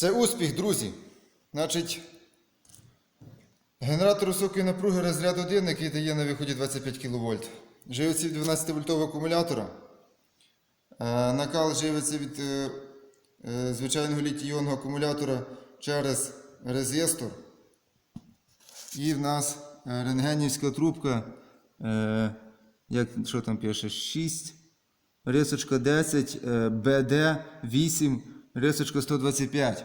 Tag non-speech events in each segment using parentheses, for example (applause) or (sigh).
Це успіх, друзі. Значить, генератор високої напруги розряд 1, який дає на виході 25 кВт. Живиться від 12 вольтового акумулятора. Е, Накал живиться від е, е, звичайного літій-іонного акумулятора через резистор. І в нас рентгенівська трубка. Як, що там пише? 6, рисочка 10, е, БД 8, рисочка 125.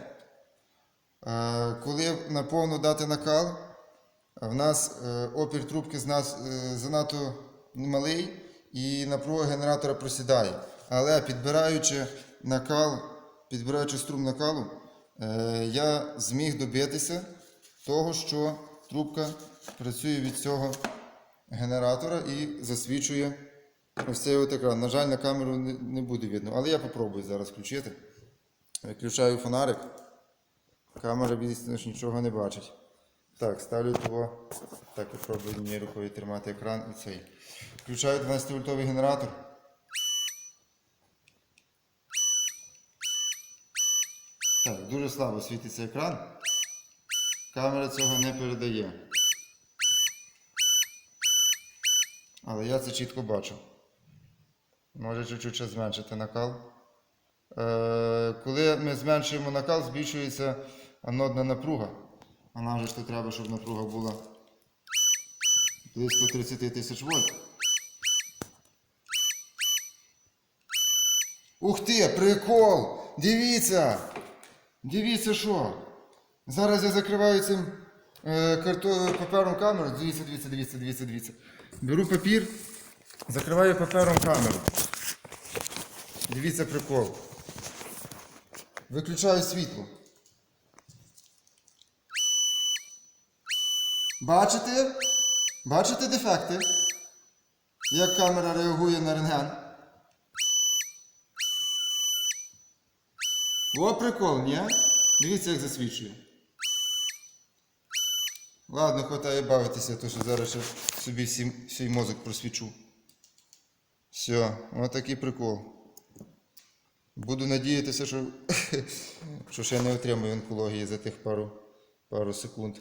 Е, коли на повну дати накал, в нас е, опір трубки е, занадто малий і напруга генератора просідає. Але підбираючи накал, підбираючи струм накалу, я зміг добитися того, що трубка працює від цього генератора і засвічує ось цей от екран. На жаль, на камеру не буде видно, але я попробую зараз включити. Виключаю фонарик. Камера звісно нічого не бачить. Так, ставлю того. Так, попробую однією рукою тримати екран і цей. Включаю 12-вольтовий генератор. Так, дуже слабо світиться екран. Камера цього не передає. Але я це чітко бачу. Може чуть-чуть ще зменшити накал. Е, коли ми зменшуємо накал, збільшується анодна напруга. А нам же ж то треба, щоб напруга була близько 30 тисяч вольт. Ух ти, прикол! Дивіться! Дивіться що! Зараз я закриваю цим е, карто, папером камеру. Дивіться, дивіться, дивіться, дивіться, дивіться. Беру папір, закриваю папером камеру. Дивіться прикол. Виключаю світло. Бачите? Бачите дефекти? Як камера реагує на рентген? О, прикол, ні? Дивіться, як засвічує. Ладно, хватає бавитися, то що зараз ще собі всі, свій мозок просвічу. Все, отакий прикол. Буду надіятися, що, (laughs) що ще не отримаю онкології за тих пару, пару секунд.